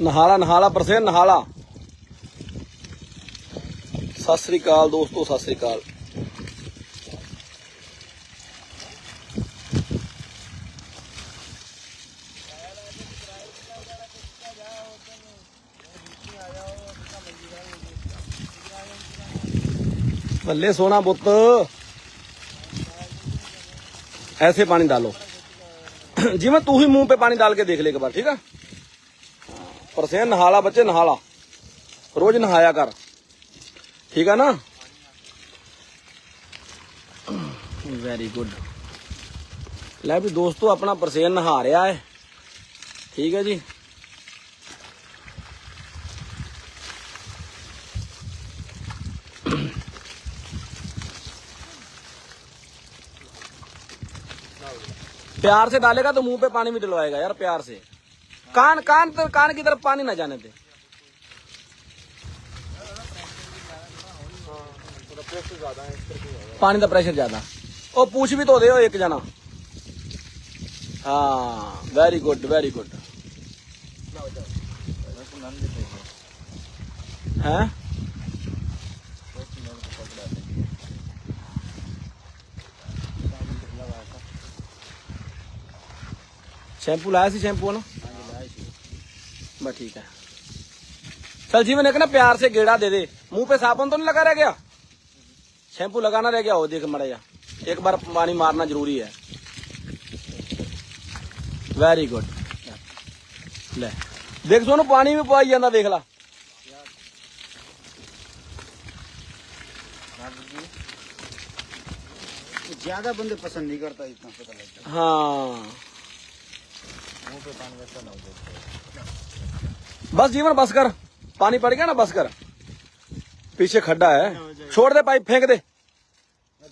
ਨਹਾਲਾ ਨਹਾਲਾ ਪਰਸੇ ਨਹਾਲਾ। ਸਤਿ ਸ੍ਰੀ ਅਕਾਲ ਦੋਸਤੋ, ਸਤਿ ਸ੍ਰੀ ਅਕਾਲ। ਬੱਲੇ ਸੋਨਾ ਬੁੱਤ ਐਸੇ ਪਾਣੀ ਡਾਲੋ। ਜਿਵੇਂ मैं तू ही मुंह पे पानी डाल के देख ले एक बार ठीक परसेन नहाला बच्चे, नहाला। रोज नहाया कर। ठीक है ना? वेरी गुड लै भी दोस्तों, अपना परसेन नहा रहा है। ठीक है जी। प्यार से डालेगा तो मुँह पे पानी भी डलवाएगा यार, प्यार से। कान कान तो कान की तरफ पानी ना जाने दे पानी का प्रेशर ज्यादा ओ पूछ भी तो दे एक जना हाँ वेरी गुड वेरी गुड हैं शैम्पू लाया सी शैम्पू ना बस ठीक है चल जीवन एक ना प्यार से गेड़ा दे दे मुंह पे साबुन तो नहीं लगा रह गया शैम्पू लगाना रह गया हो देख मड़ा जा एक बार पानी मारना जरूरी है वेरी गुड ले देख सोनू पानी भी पवाई जाता देख ला ज्यादा बंदे पसंद नहीं करता इतना पता लगता हाँ मुंह पे पानी वैसा ना हो बस जीवन बस कर। पानी पड़ गया ना, बस कर। पीछे खड्डा है। छोड़ दे पाइप, फेंक दे।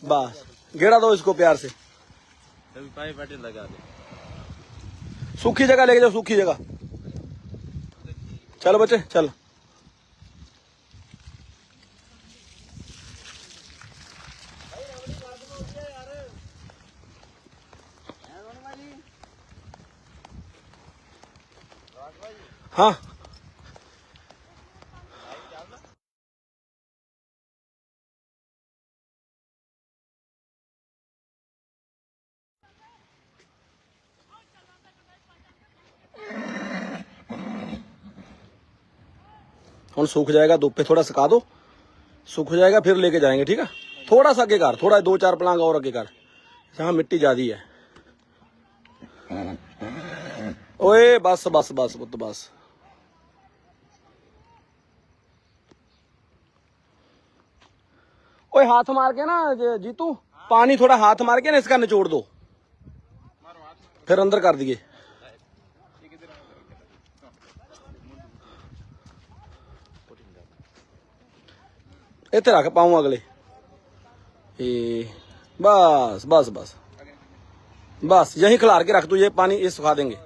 बस। गेड़ा दो इसको प्यार से। पाइप लगा दे सूखी जगह लेके जाओ, सूखी जगह। चलो बच्चे, चल। हाँ। ਹੁਣ सूख जाएगा पे थोड़ा सुखा दो सूख जाएगा फिर लेके जाएँगे ठीक है थोड़ा सा आगे कर थोड़ा दो चार पलांग और आगे कर यहाँ मिट्टी ज़्यादा है ओए बस बस बस पुत्त बस ओए हाथ मार के ना जीतू पानी थोड़ा हाथ मार के ना इसका निचोड़ दो फिर अंदर कर दिए ਇੱਥੇ ਰੱਖ ਪਾਉਂ ਅਗਲੇ ਇਹ बस बस बस बस यही खिलार के रख तू ये पानी ये सुखा देंगे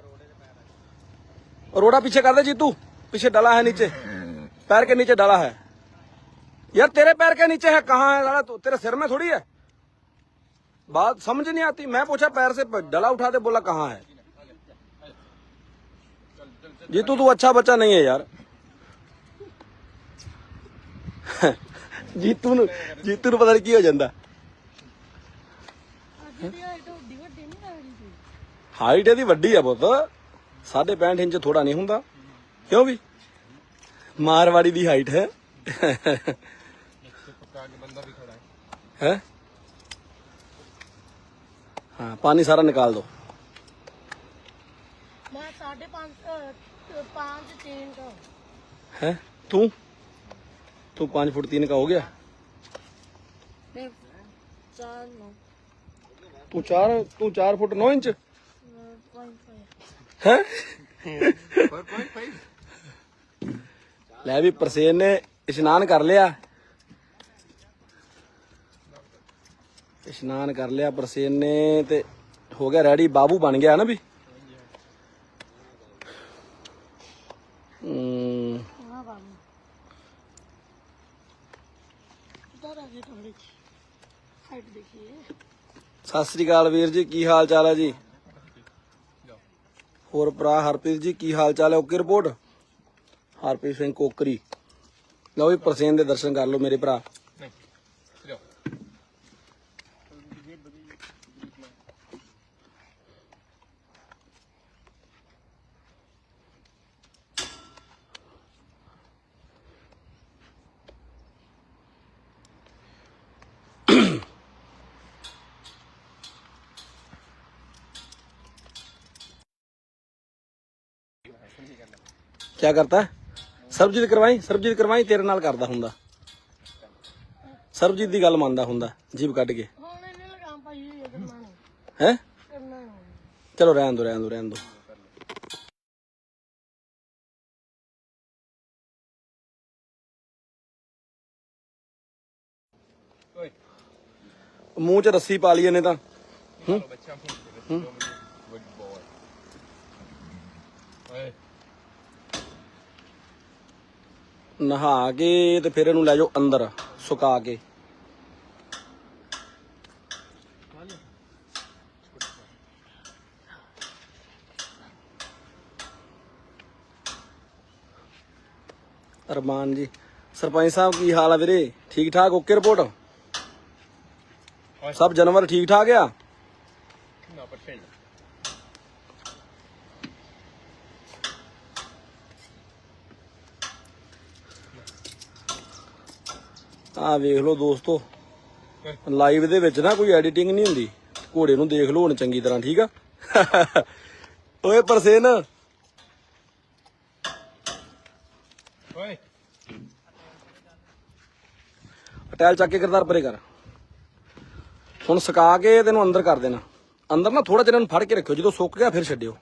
रोड़ा पीछे कर दे जीतू पीछे डला है नीचे पैर के नीचे डला है यार तेरे पैर के नीचे है कहाँ है साला तू तेरे सिर में थोड़ी है बात समझ नहीं आती मैं पूछा पैर से डला उठा दे बोला कहाँ है जीतू तू अच्छा बच्चा नहीं है यार ਜੀਤੂ ਨੂੰ ਜੀਤੂ ਨੂੰ ਪਤਾ ਨਹੀਂ ਕੀ ਹੋ ਜਾਂਦਾ। ਹਾਈਟ ਇਹਦੀ ਵੱਡੀ ਆ ਪੁੱਤ। 65 ਇੰਚ ਥੋੜਾ ਨਹੀਂ ਹੁੰਦਾ। ਕਿਉਂ ਵੀ? ਮਾਰਵਾੜੀ ਦੀ ਹਾਈਟ ਹੈ। ਪਾਣੀ ਸਾਰਾ ਨਿਕਾਲ ਦੋ। ਮੈਂ 5.5 5 ਹੈ? ਤੂੰ? तू तू पाँच फुट तीन का हो गया नहीं चार नौ तू चार तू चार फुट नौ इंच पॉइंट फाइव ਹੈ ਲੈ ਵੀ ਪ੍ਰਸੇਨ ਨੇ ਇਸ਼ਨਾਨ ਕਰ ਲਿਆ ਇਸ਼ਨਾਨ ਕਰ ਲਿਆ ਪ੍ਰਸੇਨ ਨੇ ਤੇ ਹੋ ਗਿਆ ਰੈਡੀ ਬਾਬੂ ਬਣ ਗਿਆ ਨਾ ਵੀ ਸਤਿ ਸ੍ਰੀ ਅਕਾਲ ਵੀਰ ਜੀ, ਕੀ ਹਾਲ ਚਾਲ ਹੈ ਜੀ? ਹੋਰ ਭਰਾ ਹਰਪ੍ਰੀਤ ਜੀ, ਕੀ ਹਾਲ ਚਾਲ ਹੈ? Okay report? ਹਰਪ੍ਰੀਤ ਸਿੰਘ ਕੋਕਰੀ। ਲਓ ਵੀ ਪ੍ਰਸੇਨ ਦੇ ਦਰਸ਼ਨ ਕਰ ਲਓ ਮੇਰੇ ਭਰਾ। ਕੀ ਕਰਤਾ? ਸਰਬਜੀਤ ਕਰਵਾਈ ਸਰਬਜੀਤ ਕਰਵਾਈ ਤੇਰੇ ਨਾਲ ਕਰਦਾ ਹੁੰਦਾ। ਸਰਬਜੀਤ ਦੀ ਗੱਲ ਮੰਨਦਾ ਹੁੰਦਾ ਜੀਬ ਕੱਢ ਕੇ। ਹੁਣ ਇਹਨੇ ਲਗਾਮ ਪਾਈ ਹੋਈ ਹੈ ਕਰਨਾ ਨਹੀਂ ਹੈ? ਕਰਨਾ ਨਹੀਂ ਚਲੋ ਰਹਿਣ ਦੋ ਰਹਿਣ ਦੋ ਰਹਿਣ ਦੋ। ਮੂੰਹ 'ਚ ਰੱਸੀ ਪਾ ਲਈ ਇਹਨੇ ਤਾਂ। ਹੂੰ? ਹੂੰ? ਨਹਾ ਕੇ ਤੇ ਫਿਰ ਇਹਨੂੰ ਲੈ ਜਾਓ ਅੰਦਰ ਸੁਕਾ ਕੇ। ਅਰਮਾਨ ਜੀ ਸਰਪੰਚ ਸਾਹਿਬ ਕੀ ਹਾਲ ਆ ਵੀਰੇ? ਠੀਕ ਠਾਕ ਓਕੇ ਰਿਪੋਰਟ? ਸਭ ਜਾਨਵਰ ਠੀਕ ਠਾਕ ਆ ਆ ਵੇਖ ਲਓ ਦੋਸਤੋ ਲਾਈਵ ਦੇ ਵਿੱਚ ਨਾ ਕੋਈ ਐਡੀਟਿੰਗ ਨਹੀਂ ਹੁੰਦੀ। ਘੋੜੇ ਨੂੰ ਦੇਖ ਲਓ ਹੁਣ ਚੰਗੀ ਤਰ੍ਹਾਂ ਠੀਕ ਆ? ਓਏ ਪਰਸੇਨ। ਓਏ। ਅਟੈਲ ਚੱਕ ਕੇ ਕਰਤਾਰ ਪਰੇ ਕਰ। ਹੁਣ ਸੁਕਾ ਕੇ ਤੈਨੂੰ ਅੰਦਰ ਕਰ ਦੇਣਾ। ਅੰਦਰ ਨਾ ਥੋੜਾ ਜਿਹਾ ਇਹਨੂੰ ਫੜ ਕੇ ਰੱਖਿਓ ਜਦੋਂ ਸੁੱਕ ਗਿਆ ਫਿਰ ਛੱਡਿਓ।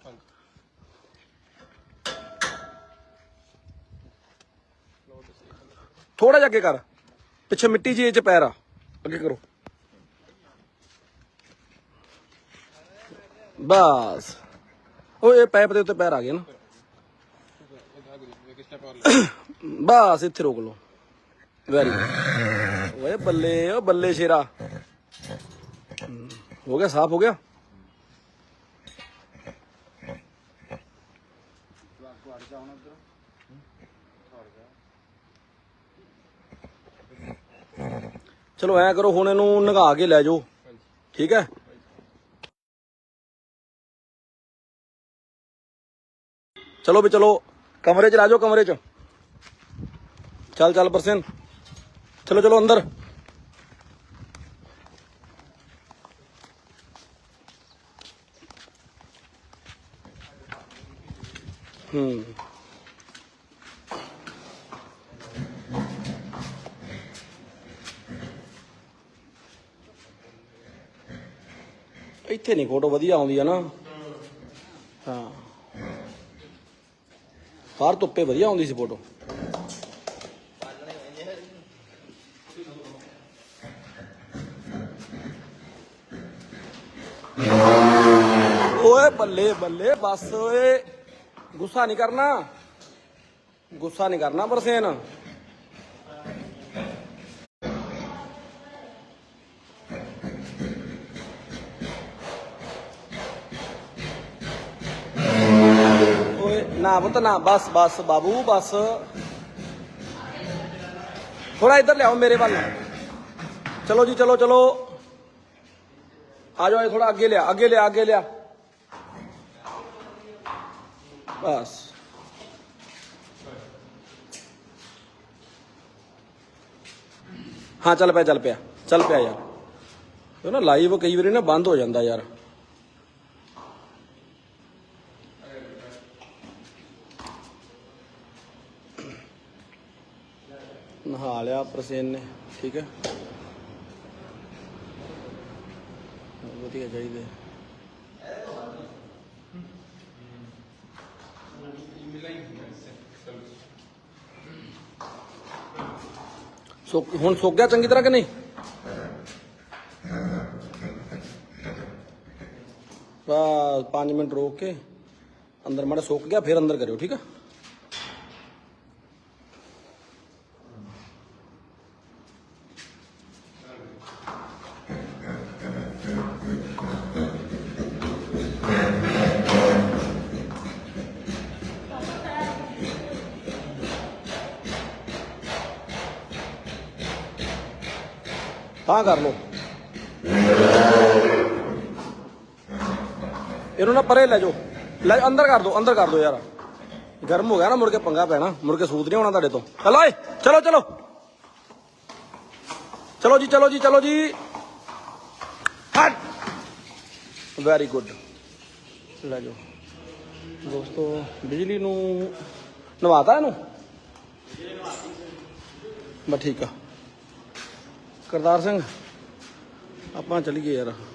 ਥੋੜਾ ਜਿਹਾ ਅੱਗੇ ਕਰ। ਪਿੱਛੇ ਮਿੱਟੀ ਜੀ ਇਹ ਚ ਪੈਰ ਆ ਅੱਗੇ ਕਰੋ ਬਸ ਉਹ ਇਹ ਪਾਈਪ ਦੇ ਉੱਤੇ ਪੈਰ ਆ ਗਏ ਨਾ ਬਸ ਇੱਥੇ ਰੋਕ ਲਓ ਵੈਰੀ ਗੁੱਡ ਓਏ ਬੱਲੇ ਓ ਬੱਲੇ ਸ਼ੇਰਾ ਹਮ, ਹੋ ਗਿਆ ਸਾਫ਼ ਹੋ ਗਿਆ ਚਲੋ ਐਂ ਕਰੋ, ਹੁਣ ਇਹਨੂੰ ਨਗਾ ਕੇ ਲੈ ਜਾਓ। ਠੀਕ ਹੈ? ਚਲੋ ਵੀ ਚਲੋ, ਕਮਰੇ ਚ ਲੈ ਜਾਓ, ਕਮਰੇ ਚ। ਚੱਲ ਚੱਲ ਪਰਸਨ। ਚਲੋ ਚਲੋ, ਅੰਦਰ। ਹੂੰ। ਇੱਥੇ ਨਹੀਂ ਫੋਟੋ ਵਧੀਆ ਆਉਂਦੀ ਆ ਨਾ। ਹਾਂ। ਬਾਹਰ ਧੁੱਪੇ ਵਧੀਆ ਆਉਂਦੀ ਸੀ ਫੋਟੋ ਓਏ ਬੱਲੇ ਬੱਲੇ, ਬਸ ਓਏ। ਗੁੱਸਾ ਨਹੀਂ ਕਰਨਾ। ਗੁੱਸਾ ਨਹੀਂ ਕਰਨਾ ਬਰਸੇਨ ਓਏ ਨਾ ਪੁੱਤ, ਨਾ, ਬਸ ਬਸ, ਬਾਬੂ, ਬਸ। ਥੋੜਾ ਇੱਧਰ ਲਿਆਓ ਮੇਰੇ ਵੱਲ। ਚਲੋ ਜੀ, ਚਲੋ ਚਲੋ। ਆ ਜਾਓ ਥੋੜਾ ਅੱਗੇ ਲਿਆ ਅੱਗੇ ਲਿਆ ਅੱਗੇ ਲਿਆ। ਬਸ। ਹਾਂ, ਚੱਲ ਪਿਆ ਚੱਲ ਪਿਆ ਚੱਲ ਪਿਆ ਯਾਰ। ਉਹ ਨਾ ਲਾਈਵ ਕਈ ਵਾਰੀ ਨਾ ਬੰਦ ਹੋ ਜਾਂਦਾ ਯਾਰ ਨਹਾ ਲਿਆ ਪ੍ਰਸੇਨ ਨੇ ਠੀਕ ਹੈ। ਵਧੀਆ ਚਾਹੀਦੇ। ਸੁੱਕ ਹੁਣ ਸੁੱਕ ਗਿਆ ਚੰਗੀ ਤਰ੍ਹਾਂ ਕਿ ਨਹੀਂ? ਬਸ 5 ਮਿੰਟ ਰੋਕ ਕੇ ਅੰਦਰ ਮਾੜਾ ਸੁੱਕ ਗਿਆ, ਫਿਰ ਅੰਦਰ ਕਰਿਓ, ਠੀਕ ਆ? ਤਾਂ ਕਰ ਲਓ। ਇਹਨੂੰ ਨਾ ਪਰੇ ਲੈ ਜਾਓ। ਲੈ ਅੰਦਰ ਕਰ ਦੋ, ਅੰਦਰ ਕਰ ਦੋ ਯਾਰ। ਗਰਮ ਹੋ ਗਿਆ ਨਾ, ਮੁੜ ਕੇ ਪੰਗਾ ਪੈਣਾ। ਮੁੜ ਕੇ ਸੂਤ ਨਹੀਂ ਹੋਣਾ ਤੁਹਾਡੇ ਤੋਂ। ਚਲੋ ਏ ਚਲੋ ਚਲੋ। ਚਲੋ ਜੀ ਚਲੋ ਜੀ ਚਲੋ ਜੀ। ਹਟ। ਵੈਰੀ ਗੁੱਡ ਲੈ ਜਾਓ। ਦੋਸਤੋ, ਬਿਜਲੀ ਨੂੰ ਨਵਾਤਾ ਇਹਨੂੰ? ਬਸ ਠੀਕ ਆ। ਕਰਤਾਰ ਸਿੰਘ ਆਪਾਂ ਚੱਲੀਏ ਯਾਰ।